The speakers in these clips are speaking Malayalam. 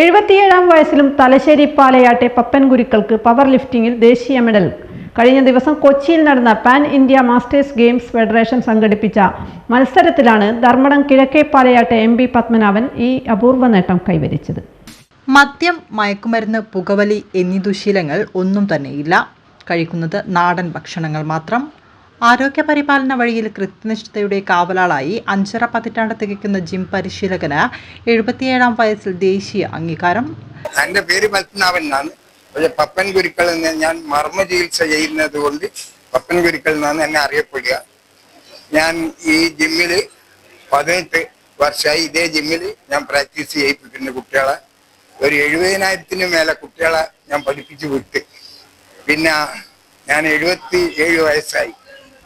എഴുപത്തിയേഴാം വയസ്സിലും തലശ്ശേരി പാലയാട്ടെ പപ്പൻ ഗുരുക്കൾക്ക് പവർ ലിഫ്റ്റിംഗിൽ ദേശീയ മെഡൽ കഴിഞ്ഞ ദിവസം കൊച്ചിയിൽ നടന്ന pan India masters games federation സംഘടിപ്പിച്ച മത്സരത്തിലാണ് ധർമ്മടം കിഴക്കേ പാലയാട്ടെ എം പി പത്മനാഭൻ ഈ അപൂർവ നേട്ടം കൈവരിച്ചത്. മദ്യം മയക്കുമരുന്ന് പുകവലി എന്നീ ദുശീലങ്ങൾ ഒന്നും തന്നെയില്ല. കഴിക്കുന്നത് നാടൻ ഭക്ഷണങ്ങൾ മാത്രം. ആരോഗ്യപരിപാലന വഴിയിൽ കൃത്യനിഷ്ഠതയുടെ കാവലാളായി അഞ്ചര പതിറ്റാണ്ട് തികയ്ക്കുന്ന ജിം പരിശീലകന് എഴുപത്തിയേഴാം വയസ്സിൽ ദേശീയ അംഗീകാരം. എന്റെ പേര് പത്മനാഭൻ എന്നാണ് പപ്പൻ ഗുരുക്കൾ എന്ന് ഞാൻ മർമ്മ ചികിത്സ ചെയ്യുന്നത് കൊണ്ട് പപ്പൻ ഗുരുക്കൾ എന്നാണ് എന്നെ അറിയപ്പെടുക. ഞാൻ ഈ ജിമ്മിൽ പതിനെട്ട് വർഷമായി ഇതേ ജിമ്മിൽ ഞാൻ പ്രാക്ടീസ് ചെയ്യിപ്പിക്കുന്ന കുട്ടികളെ ഒരു എഴുപതിനായിരത്തിന് മേലെ കുട്ടികളെ ഞാൻ പഠിപ്പിച്ചു വിട്ട്. പിന്നെ ഞാൻ എഴുപത്തി ഏഴ് വയസ്സായി.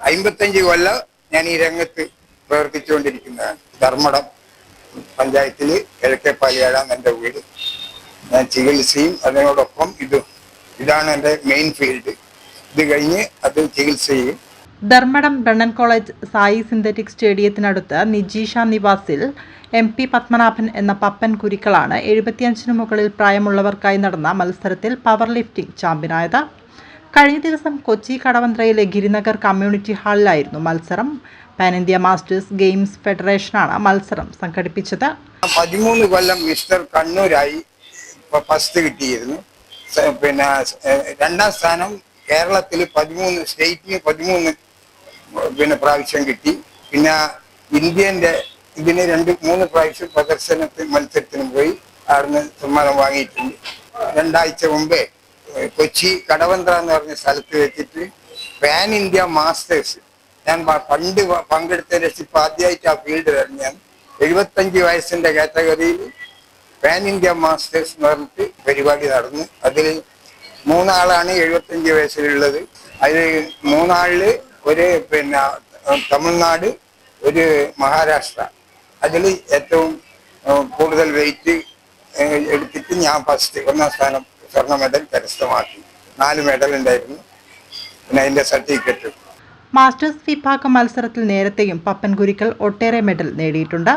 അമ്പത്തഞ്ച് കൊല്ലം ഞാൻ ഈ രംഗത്ത് പ്രവർത്തിച്ചുകൊണ്ടിരിക്കുന്നതാണ്. ധർമ്മടം പഞ്ചായത്തിൽ കിഴക്കേപ്പാലിയാടാണ് എന്റെ വീട്. ഞാൻ ചികിത്സയും അതിനോടൊപ്പം ഇതും. ഇതാണ് എന്റെ മെയിൻ ഫീൽഡ് ഇത് കഴിഞ്ഞ് അത് ചികിത്സ ചെയ്യും. Dharmadam Brennan college SAI synthetic സ്റ്റേഡിയത്തിനടുത്ത് നിജീഷ നിവാസിൽ എം പി പത്മനാഭൻ എന്ന പപ്പൻ കുരുക്കളാണ് എഴുപത്തിയഞ്ചിനു മുകളിൽ പ്രായമുള്ളവർക്കായി നടന്ന മത്സരത്തിൽ പവർ ലിഫ്റ്റിംഗ് ചാമ്പ്യനായത്. കഴിഞ്ഞ ദിവസം കൊച്ചി കടവന്ത്രയിലെ ഗിരിനഗർ കമ്മ്യൂണിറ്റി ഹാളിലായിരുന്നു മത്സരം. പാൻ ഇന്ത്യ മാസ്റ്റേഴ്സ് ഗെയിംസ് ഫെഡറേഷനാണ് മത്സരം സംഘടിപ്പിച്ചത്. പതിമൂന്ന് കൊല്ലം മിസ്റ്റർ കണ്ണൂരായി ഫസ്റ്റ് കിട്ടിയിരുന്നു. പിന്നെ രണ്ടാം സ്ഥാനം കേരളത്തിൽ പതിമൂന്ന് സ്റ്റേറ്റിന് പതിമൂന്ന് പിന്നെ പ്രാവശ്യം കിട്ടി. പിന്നെ ഇന്ത്യന്റെ ഇതിന് രണ്ട് മൂന്ന് പ്രാവശ്യം പ്രദർശനത്തിന് മത്സരത്തിന് പോയി. അവിടുന്ന് സമ്മാനം വാങ്ങിയിട്ടുണ്ട്. രണ്ടാഴ്ച മുമ്പേ കൊച്ചി കടവന്ത്ര എന്ന് പറഞ്ഞ സ്ഥലത്ത് വെച്ചിട്ട് പാൻ ഇന്ത്യ മാസ്റ്റേഴ്സ് ഞാൻ പണ്ട് പങ്കെടുത്തതിന് ശേഷം ഇപ്പൊ ആദ്യമായിട്ട് ആ ഫീൽഡ് ഞാൻ. എഴുപത്തഞ്ച് വയസ്സിന്റെ കാറ്റഗറിയിൽ പാൻ ഇന്ത്യ മാസ്റ്റേഴ്സ് എന്ന് പറഞ്ഞിട്ട് പരിപാടി നടന്നു. അതിൽ മൂന്നാളാണ് എഴുപത്തഞ്ച് വയസ്സിലുള്ളത്. അതിൽ മൂന്നാളിൽ ഒരു പിന്നെ തമിഴ്നാട് ഒരു മഹാരാഷ്ട്ര. അതിൽ ഏറ്റവും കൂടുതൽ വെയിറ്റ് എടുത്തിട്ട് ഞാൻ ഫസ്റ്റ് ഒന്നാം സ്ഥാനം സ്വർണ മെഡൽ കരസ്ഥമാക്കി. നാല് മെഡൽ ഉണ്ടായിരുന്നു. പിന്നെ അതിന്റെ സർട്ടിഫിക്കറ്റ്. മാസ്റ്റേഴ്സ് വിഭാഗ മത്സരത്തിൽ നേരത്തെയും പപ്പൻ കുരുക്കൾ ഒട്ടേറെ മെഡൽ നേടിയിട്ടുണ്ട്.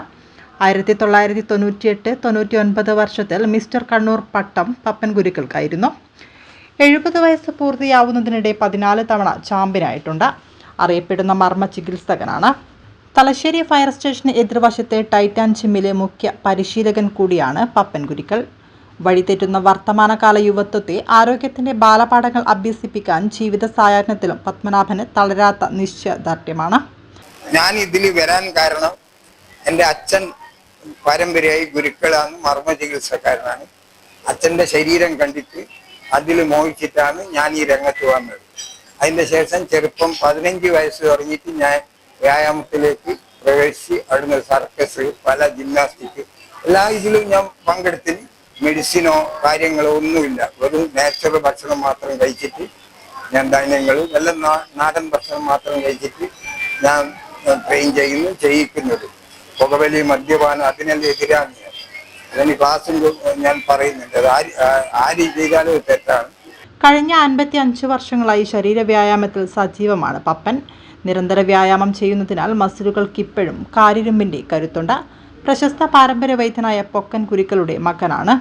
ആയിരത്തി തൊള്ളായിരത്തി തൊണ്ണൂറ്റിയെട്ട് തൊണ്ണൂറ്റി ഒൻപത് വർഷത്തിൽ മിസ്റ്റർ കണ്ണൂർ പട്ടം പപ്പൻ ഗുരുക്കൾക്കായിരുന്നു എഴുപത് വയസ്സ് പൂർത്തിയാവുന്നതിനിടെ പതിനാല് തവണ ചാമ്പ്യനായിട്ടുണ്ട്. അറിയപ്പെടുന്ന മർമ്മ ചികിത്സകനാണ്. തലശ്ശേരി ഫയർ സ്റ്റേഷന് എതിർവശത്തെ ടൈറ്റാൻ ജിമ്മിലെ മുഖ്യ പരിശീലകൻ കൂടിയാണ് പപ്പൻ കുരുക്കൾ വഴിതെറ്റുന്ന വർത്തമാനകാല യുവത്വത്തെ ആരോഗ്യത്തിന്റെ ബാലപാഠങ്ങൾ അഭ്യസിപ്പിക്കാൻ ജീവിത സായാഹ്നത്തിലും പത്മനാഭന് തളരാത്ത നിശ്ചയദാർഢ്യമാണ് ഞാൻ ഇതിൽ വരാൻ കാരണം എന്റെ അച്ഛൻ പാരമ്പര്യമായി ഗുരുക്കളാണ് മർമ്മ ചികിത്സക്കാരനാണ് അച്ഛന്റെ ശരീരം കണ്ടിട്ട് അതിൽ മോഹിച്ചിട്ടാണ് ഞാൻ ഈ രംഗത്ത് വന്നത്. അതിന്റെ ശേഷം ചെറുപ്പം പതിനഞ്ച് വയസ്സ് തുടങ്ങിയിട്ട് ഞാൻ വ്യായാമത്തിലേക്ക് പ്രവേശിച്ച് അവിടുന്ന് സർക്കസ് പല ജിംനാസ്റ്റിക് എല്ലാ ഇതിലും ഞാൻ പങ്കെടുത്തിന്. മെഡിസിനോ കാര്യങ്ങളോ ഒന്നുമില്ല. വെറും നാച്ചുറൽ ഭക്ഷണം മാത്രം കഴിച്ചിട്ട് ഞാൻ ധാന്യങ്ങൾ നല്ല നാടൻ ഭക്ഷണം മാത്രം കഴിച്ചിട്ട് ഞാൻ ട്രെയിൻ ചെയ്യുന്നു ചെയ്യിക്കുന്നത്. പുകവലി മദ്യപാനം അതിനെല്ലാം എതിരാണ് ഞാൻ. അതിന് ക്ലാസ്സും ഞാൻ പറയുന്നുണ്ട്. അത് ആര് ആര് ചെയ്താലും ഒരു തെറ്റാണ്. കഴിഞ്ഞ അൻപത്തി അഞ്ച് വർഷങ്ങളായി ശരീരവ്യായാമത്തിൽ സജീവമാണ് പപ്പൻ. നിരന്തര വ്യായാമം ചെയ്യുന്നതിനാൽ മസിലുകൾക്കിപ്പോഴും കാരിരുമ്പിന്റെ കരുത്തുണ്ട്. പ്രശസ്ത പാരമ്പര്യ വൈദ്യനായ പൊക്കൻ കുരുക്കളുടെ മകനാണ്.